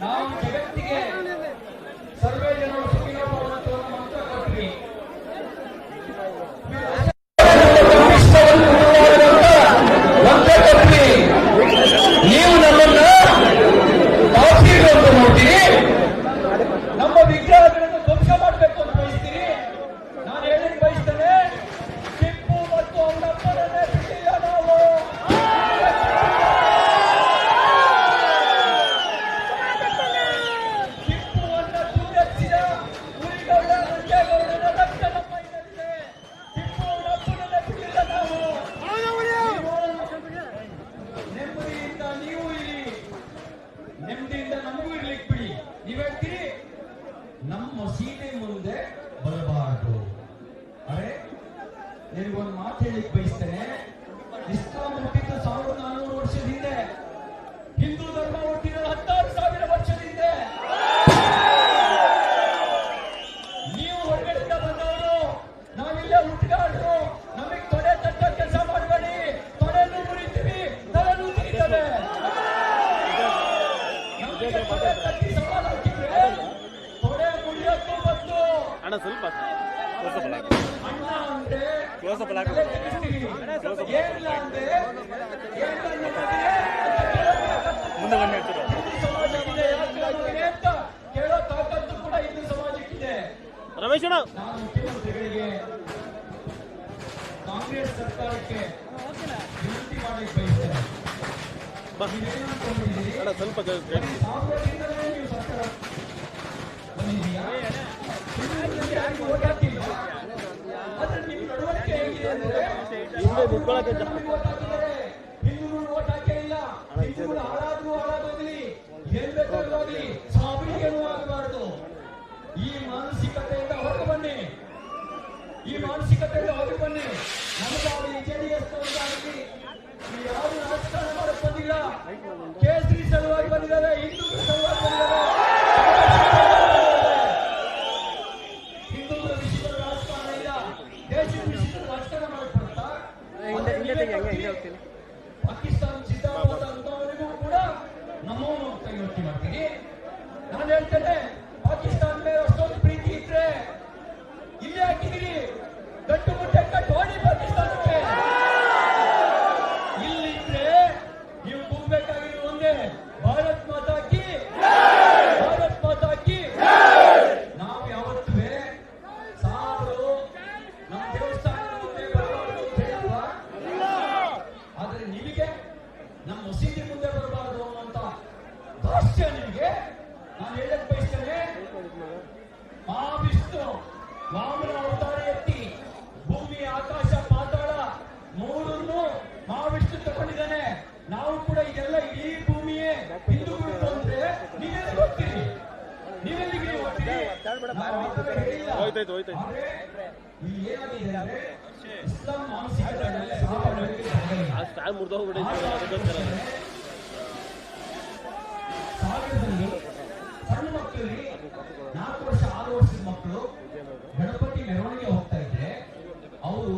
ನಾವು ಜಗತ್ತಿಗೆ ಸರ್ವೇ ಜನರು मुदे बरबार अरे बैस्तने ಕೇಳೋ ತಾಕತ್ತು ಕೂಡ ರಮೇಶ್ ಮುಖ್ಯಮಂತ್ರಿಗಳಿಗೆ ಕಾಂಗ್ರೆಸ್ ಸರ್ಕಾರಕ್ಕೆ ಸ್ವಲ್ಪ ಬಂದಿದ್ದೀಯಾ ಹಿಂದೆ ಮುಟ್ಕೊಳಕ್ಕೆ ಈ ಮಾನಸಿಕತೆಯಿಂದ ಹೊರಗೆ ಬನ್ನಿ. ಈ ಮಾನಸಿಕತೆಯಿಂದ ಹೊರಗೆ ಬನ್ನಿ. ನಮಗಾಗಲಿ ಜೆಡಿಎಸ್ ಆಗಲಿ ಯಾರು ರಾಜಕಾರಣ ಮಾಡಕ್ ಬಂದಿಲ್ಲ. ಕೇಸರಿ ಸಲುವಾಗಿ ಬಂದಿದ್ದಾರೆ ಹಿಂದೂ ಸಲುವಾಗಿ ಬಂದಿದ್ದಾರೆ. ಹಿಂದೂ ವಿಷಯದ ರಾಜಕಾರಣ ಇಲ್ಲ. ಜೊತೆಗೆ ಹೆಂಗೆ ಹೆಂಗೆ ಪಾಕಿಸ್ತಾನ ಸಿದ್ಧವಾದ ಅಂತವರಿಗೂ ಕೂಡ ನಮ್ಮವನು ಅಂತ ಯೋಚನೆ ಮಾಡ್ತೀನಿ ನಾನು ಹೇಳ್ತೇನೆ ಹೋಯ್ತಾಯ್ತು ಹೋಯ್ತಾಯ್ತು ಆ ಸ್ಟಾರ್ ಮುರಿದೋಗ್ಬಿಟ್ಟಿದ್ರು ಅದಕ್ಕೋಸ್ಕರ ಸಣ್ಣ ನಾಲ್ಕು ವರ್ಷ ಆರು ವರ್ಷದ ಮಕ್ಕಳು ಗಣಪತಿ ಹೋಗ್ತಾ ಇದ್ರೆ ಅವರು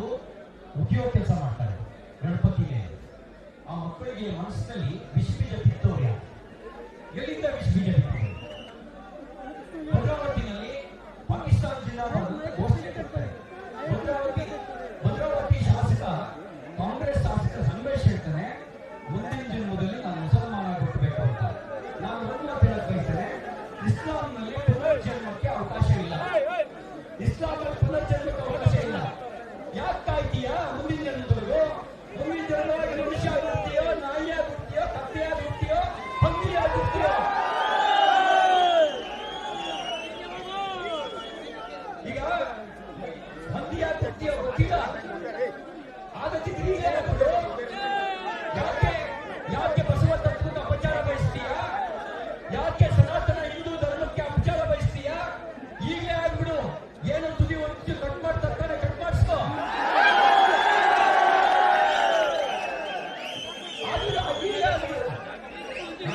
ಕೆಲಸ ಮಾಡ್ತಾರೆ ಗಣಪತಿಗೆ ಆ ಮನಸ್ಸಿನಲ್ಲಿ ವಿಶ್ವ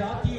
già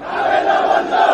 ¡Abre la banda!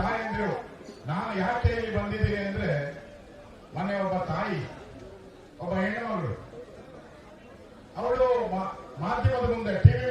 ತಾಯಂದಿರು, ನಾನು ಯಾಕೆ ಇಲ್ಲಿ ಬಂದಿದ್ದೀನಿ ಅಂದ್ರೆ ಮೊನ್ನೆ ಒಬ್ಬ ತಾಯಿ, ಒಬ್ಬ ಹೆಣ್ಣು ಮಗಳು, ಅವಳು ಮಾಧ್ಯಮದ ಮುಂದೆ ಟಿವಿ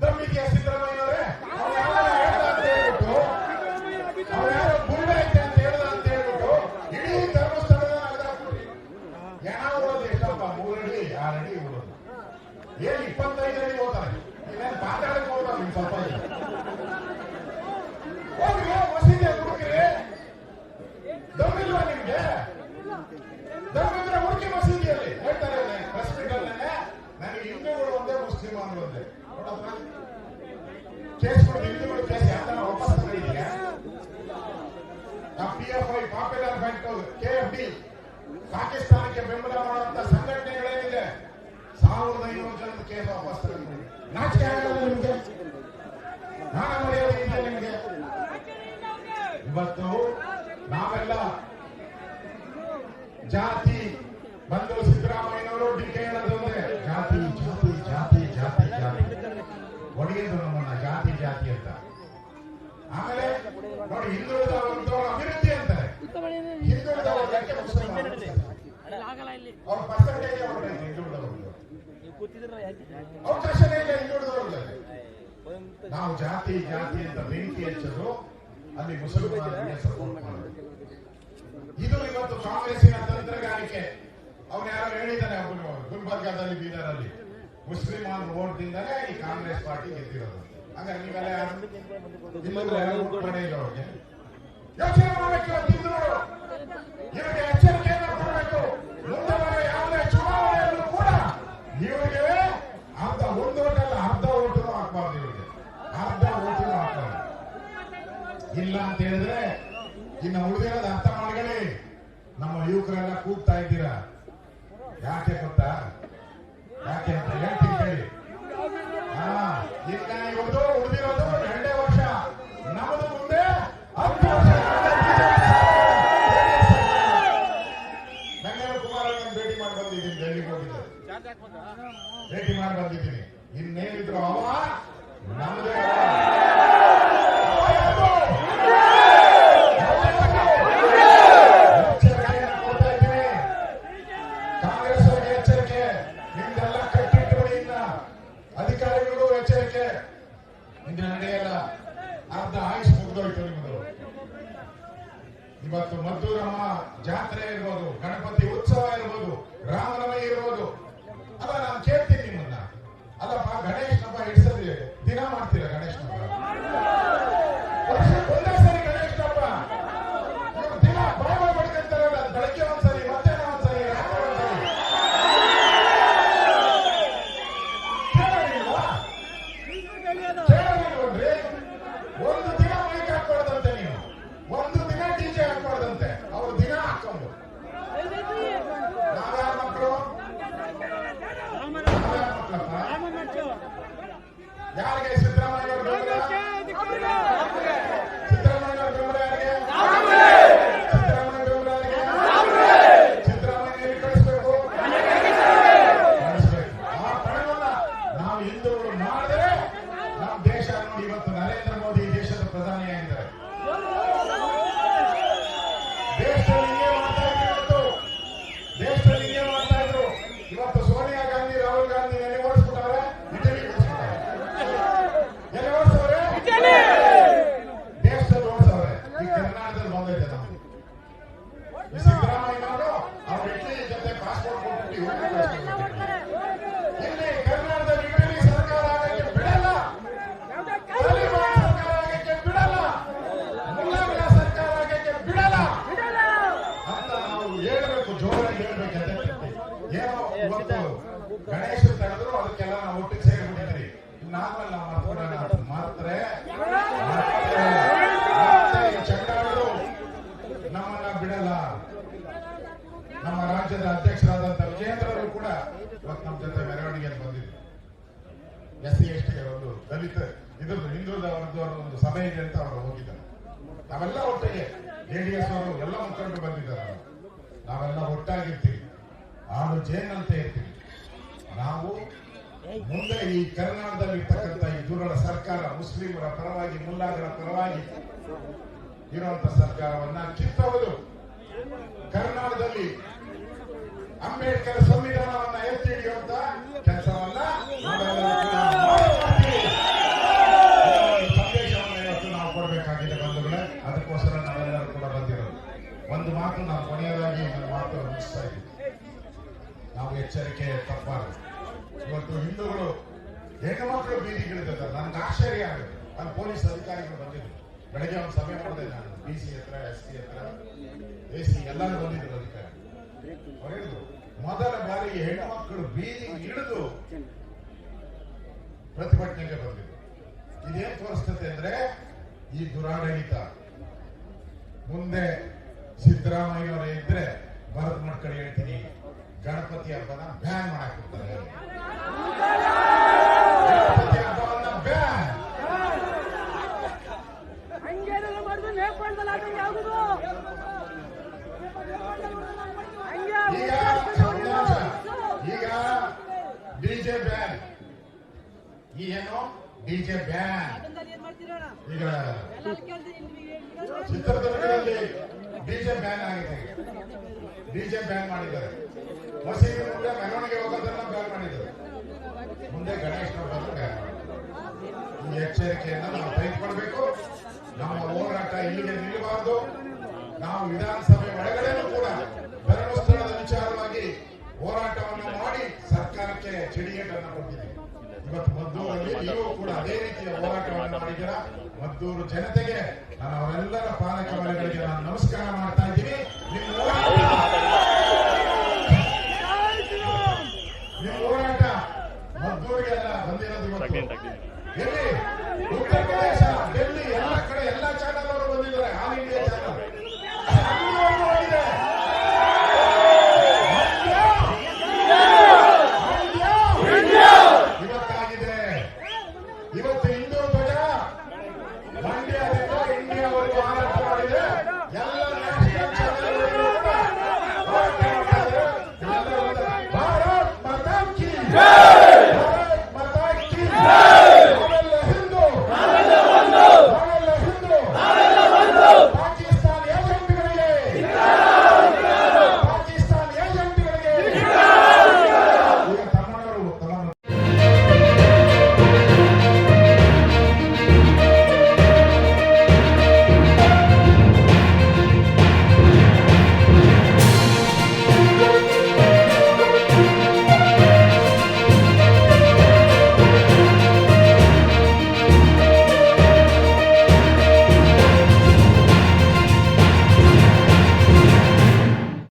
ధమ్మికి అసిద్ధమైన ಪಾಕಿಸ್ತಾನಕ್ಕೆ ಬೆಂಬಲ ಮಾಡುವಂತ ಸಂಘಟನೆಗಳೇನಿದೆ? ಸಾವಿರದ ಐನೂರು ಜನ ಕೇಸ್ ವಾಪಸ್ ತಗೊಂಡಿದೆ ನಾಚಿಕೆ ಆಗಲ್ಲ ನಿಮಗೆ? ಮರೆಯೋದಿಲ್ಲ ನಿಮಗೆ. ಇವತ್ತು ನಾವೆಲ್ಲ ಜಾತಿ ಬಂದು ಅವ್ರ ನಾವು ಜಾತಿ ಜಾತಿ ಅಂತ ಬೆಂಕಿ ಹಚ್ಚೋದು ಅಲ್ಲಿ ಮುಸಲ್ಮಾನ ಇದು ಇವತ್ತು ಕಾಂಗ್ರೆಸ್ಸಿನ ತಂತ್ರಗಾರಿಕೆ ಅವ್ರು ಯಾರೋ ಹೇಳಿದ್ದಾರೆ ಗುಲ್ಬರ್ಗಾದಲ್ಲಿ ಬೀದರ್ ಅಲ್ಲಿ ಮುಸ್ಲಿಮಾನ್ ಓಟ್ದಿಂದಲೇ ಈ ಕಾಂಗ್ರೆಸ್ ಪಾರ್ಟಿ ಗೆದ್ದಿರೋದು. ಹಂಗಾರೆ ನೀವೆಲ್ಲ ಯಾರು? ಅವ್ರಿಗೆ? ಯೋಚನೆ ಮಾಡಬೇಕು ಮುಂದವರ ಯಾವುದೇ ಚುನಾವಣೆಯಲ್ಲೂ ಕೂಡ ಇವರಿಗೆ ಅರ್ಧ ಒಂದು ಓಟಲ್ಲ, ಅರ್ಧ ಓಟನು ಹಾಕ್ಬಾರ್ದು ಇವರಿಗೆ. ಅರ್ಧ ಓಟನು ಹಾಕ್ಬಾರ್ದು. ಇಲ್ಲ ಅಂತ ಹೇಳಿದ್ರೆ ಇನ್ನು ಉಳಿದಿರೋದು ಅರ್ಥ ಮಾಡ್ಕೊಳ್ಳಿ. ನಮ್ಮ ಯುವಕರೆಲ್ಲ ಕೂಗ್ತಾ ಇದ್ದೀರಾ? ಯಾಕೆ ಗೊತ್ತಾ? ಯಾಕೆ ಅಂತ ಹೇಳ್ತೀನಿ ಕೇಳಿ. ಹಾ, ಇಲ್ಲ, ಇವತ್ತು ಉಳಿದಿರೋದು ಎರಡೇ ವರ್ಷ. ನಮ್ಮದು ಭೇಟಿ ಮಾಡಿ ಬಂದಿದ್ದೀನಿ. ಇನ್ನೇನಿದ್ರು ಅವ ನಮ್ದೇ Now, guys. ನಾವೆಲ್ಲ ಒಟ್ಟಿಗೆ ಜೆಡಿಎಸ್ ಅವರು ಎಲ್ಲ ಮುಖಂಡರು ಬಂದಿದ್ದಾರೆ. ನಾವೆಲ್ಲ ಒಟ್ಟಾಗಿರ್ತೀವಿ. ಆಳು ಅಂತ ಇರ್ತೀವಿ ನಾವು ಮುಂದೆ ಈ ಕರ್ನಾಟಕದಲ್ಲಿ ಇರ್ತಕ್ಕಂಥ ಈ ದುರಳ ಸರ್ಕಾರ ಮುಸ್ಲಿಮರ ಪರವಾಗಿ ಮುಲ್ಲಾಗರ ಪರವಾಗಿ ಇರುವಂತ ಸರ್ಕಾರವನ್ನ ಕಿತ್ತವರು ಕರ್ನಾಟಕದಲ್ಲಿ ಅಂಬೇಡ್ಕರ್ ಸಂವಿಧಾನವನ್ನ ಎತ್ತಿ ಹಿಡಿಯುವಂತ ಕೆಲಸವನ್ನ ನಾವೆಲ್ಲರೂ ಕೂಡ ಮಾಡ್ತೀವಿ. ಈ ಸಂದೇಶವನ್ನು ಇವತ್ತು ನಾವು ಕೊಡಬೇಕಾಗಿದೆ ಬಂಧುಗಳೇ ಅದಕ್ಕೋಸ್ಕರ ನಾವೆಲ್ಲರೂ ಕೂಡ ಬಂದಿರೋದು ಒಂದು ಮಾತು ನಾವು ಕೊನೆಯದಾಗಿ ನನ್ನ ಮಾತು ಮುಗಿಸ್ತಾ ಇದ್ದೀವಿ ನಾವು ಎಚ್ಚರಿಕೆ ತಪ್ಪಬಾರದು ಇವತ್ತು ಹಿಂದೂಗಳು ಹೆಣ್ಣು ಬೀದಿಗಿಳಿದ ನನ್ಗೆ ಆಶ್ಚರ್ಯ ಆಗುತ್ತೆ. ನಾನು ಪೊಲೀಸ್ ಅಧಿಕಾರಿಗಳು ಬಂದಿದ್ರು. ಬೆಳಗ್ಗೆ ಒಂದು ಸಭೆ ಮಾಡಿದೆ ನಾನು, ಡಿ ಸಿ ಹತ್ರ, ಎಸ್ ಪಿ ಹತ್ರ. ಎ ಸಿ ಎಲ್ಲರೂ ಬಂದಿದ್ರು ಅಧಿಕಾರಿ. ಹೇಳಿದ್ರು, ಮೊದಲ ಬಾರಿಗೆ ಹೆಣ್ಣು ಮಕ್ಕಳು ಬೀದಿ ಇಳಿದು ಪ್ರತಿಭಟನೆಗೆ ಬಂದಿದ್ರು. ಇದೇನ್ ತೋರಿಸ್ತದೆ ಅಂದ್ರೆ, ಈ ದುರಾಡಳಿತ. ಮುಂದೆ ಸಿದ್ದರಾಮಯ್ಯವರೇ ಇದ್ರೆ ಭರತ್ ಮಾಡ್ಕೊಂಡು ಹೇಳ್ತೀನಿ ಗಣಪತಿ ಹಬ್ಬನ ಬ್ಯಾನ್ ಮಾಡಾಕಿರ್ತಾರೆ ಗಣಪತಿ ಹಬ್ಬವನ್ನ ಬ್ಯಾನ್ ಈಗ ಈಗ ಡಿಜೆ ಬ್ಯಾನ್ ಈ ಏನು? ಡಿಜೆ ಬ್ಯಾನ್ ಈಗ ಚಿತ್ರದುರ್ಗದಲ್ಲಿ ಡಿಜೆ ಬ್ಯಾನ್ ಆಗಿದೆ. ಡಿಜೆ ಬ್ಯಾನ್ ಮಾಡಿದ್ದಾರೆ. ಮಸೀದಿ ಮುಂದೆ ಮೆರವಣಿಗೆ ಹೋಗೋದನ್ನ ಬ್ಯಾನ್ ಮಾಡಿದ್ದಾರೆ. ಮುಂದೆ ಗಣೇಶನ ಹಬ್ಬದ ಬ್ಯಾನ್ ಈ ಎಚ್ಚರಿಕೆಯನ್ನ ನಾವು ತೆಗೆದುಕೊಳ್ಬೇಕು. ನಮ್ಮ ಹೋರಾಟ ಇಲ್ಲಿಗೆ ನಿಲ್ಲಬಾರದು. ನಾವು ವಿಧಾನಸಭೆ ಒಳಗಡೆನೂ ಕೂಡ ಧರ್ಮಸ್ಥಳದ ವಿಚಾರವಾಗಿ ಹೋರಾಟವನ್ನು ಮಾಡಿ ಸರ್ಕಾರಕ್ಕೆ ಚಿಡಿಗೇಟನ್ನು ಕೊಟ್ಟಿದ್ದೀವಿ. ಇವತ್ತು ಮದ್ದೂರಲ್ಲಿ ನೀವು ಕೂಡ ಅದೇ ರೀತಿಯ ಹೋರಾಟವನ್ನು ಮಾಡಿದ್ದೀರಾ? ಮದ್ದೂರು ಜನತೆಗೆ ನಾನು ಅವರೆಲ್ಲರ ಪಾಲಕ ಮನೆಗಳಿಗೆ ನಾನು ನಮಸ್ಕಾರ ಮಾಡ್ತಾ ಇದ್ದೀನಿ. ನಿಮ್ಮ ಹೋರಾಟ ಮದ್ದೂರಿಗೆಲ್ಲ ಬಂದಿರೋದು ಎಲ್ಲಿ? ಉತ್ತರ ಪ್ರದೇಶ ಡೆಲ್ಲಿ ಎಲ್ಲ ಕಡೆ ಎಲ್ಲ ಚಾನಲ್